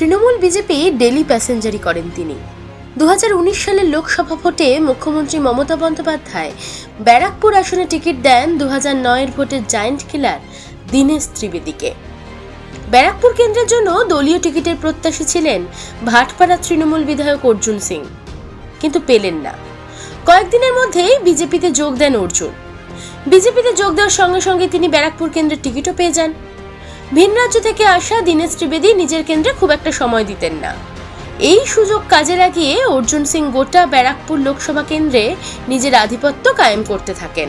Trinamool BJP daily প্যাসেঞ্জারি করেন তিনি। দুহাজার উনিশ সালের লোকসভা ভোটে মুখ্যমন্ত্রী মমতা বন্দ্যোপাধ্যায় ব্যারাকপুর আসনে টিকিট দেন দু নয়ের ভোটের জায়েন্ট কিলার দীনেশ ত্রিবেদীকে। ব্যারাকপুর কেন্দ্রের জন্য দলীয় টিকিটের প্রত্যাশী ছিলেন ভাটপাড়া তৃণমূল বিধায়ক অর্জুন সিং। কিন্তু পেলেন না। কয়েকদিনের মধ্যেই বিজেপিতে যোগ দেন অর্জুন। বিজেপিতে যোগ দেওয়ার সঙ্গে সঙ্গে তিনি ব্যারাকপুর কেন্দ্রের টিকিটও পেয়ে যান। ভিন রাজ্য থেকে আসা দীনেশ ত্রিবেদী নিজের কেন্দ্রে খুব একটা সময় দিতেন না। এই সুযোগ কাজে লাগিয়ে অর্জুন সিং গোটা ব্যারাকপুর লোকসভা কেন্দ্রে নিজের আধিপত্য কায়েম করতে থাকেন।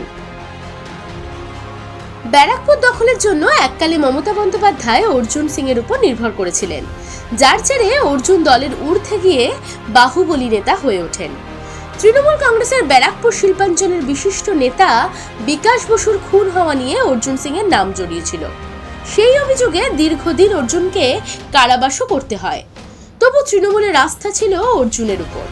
ব্যারাকপুর দখলের জন্য এককালে মমতা বন্দ্যোপাধ্যায় অর্জুন সিং এর উপর নির্ভর করেছিলেন। যার জেরে অর্জুন দলের ঊর্ধ্বে গিয়ে বাহুবলী নেতা হয়ে ওঠেন। তৃণমূল কংগ্রেসের ব্যারাকপুর শিল্পাঞ্চলের বিশিষ্ট নেতা বিকাশ বসুর খুন হওয়া নিয়ে অর্জুন সিং এর নাম জড়িয়েছিল। সেই অভিযোগে দীর্ঘদিন অর্জুনকে কারাবাসও করতে হয়। তবু তৃণমূলের আস্থা ছিল অর্জুনের উপর।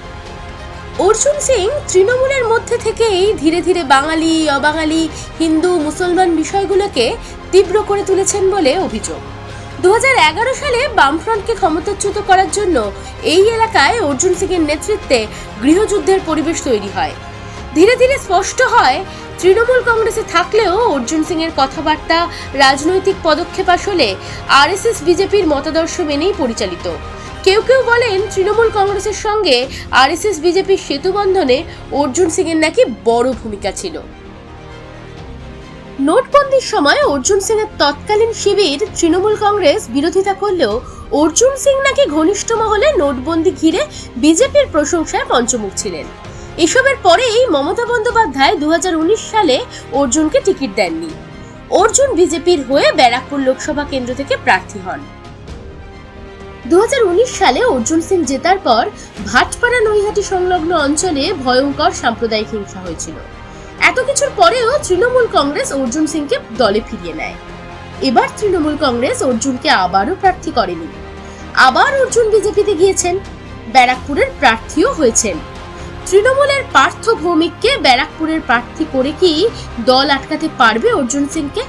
অর্জুন সিং তৃণমূলের মধ্যে থেকেই ধীরে ধীরে বাঙালি, অবাঙালি, হিন্দু, মুসলমান বিষয়গুলোকে তীব্র করে তুলেছেন বলে অভিযোগ। দু হাজার এগারো সালে বামফ্রন্টকে ক্ষমতাচ্যুত করার জন্য এই এলাকায় অর্জুন সিংয়ের নেতৃত্বে গৃহযুদ্ধের পরিবেশ তৈরি হয়। ধীরে ধীরে স্পষ্ট হয়, তৃণমূল কংগ্রেসে থাকলেও অর্জুন সিং এর কথাবার্তা, রাজনৈতিক পদক্ষেপ আসলে আরএসএস, বিজেপির মতাদর্শ মেনেই পরিচালিত। কেউ কেউ বলেন তৃণমূল কংগ্রেসের সঙ্গে আরএসএস বিজেপির সেতু বন্ধনে অর্জুন সিং এর নাকি বড় ভূমিকা ছিল। নোটবন্দির সময় অর্জুন সিং এর তৎকালীন শিবির, তৃণমূল কংগ্রেস বিরোধিতা করলেও অর্জুন সিং নাকি ঘনিষ্ঠ মহলে নোটবন্দি ঘিরে বিজেপির প্রশংসায় পঞ্চমুখ ছিলেন। এসবের পরেই মমতা বন্দ্যোপাধ্যায় দু সালে অর্জুনকে টিকিট দেননি। অর্জুন বিজেপির হয়ে ব্যারাকপুর লোকসভা কেন্দ্র থেকে প্রার্থী হন। দু সালে অর্জুন সিং জেতার পর ভাটপাড়া নৈহাটি সংলগ্ন অঞ্চলে ভয়ঙ্কর সাম্প্রদায়িক হিংসা হয়েছিল। এত কিছুর পরেও তৃণমূল কংগ্রেস অর্জুন সিংকে দলে ফিরিয়ে নেয়। এবার তৃণমূল কংগ্রেস অর্জুনকে আবারও প্রার্থী করেনি। আবার অর্জুন বিজেপিতে গিয়েছেন। ব্যারাকপুরের প্রার্থীও হয়েছেন। তৃণমূলের পার্থ ভৌমিককে ব্যারাকপুরের প্রার্থী করে কি দল আটকাতে পারবে অর্জুন সিংকে?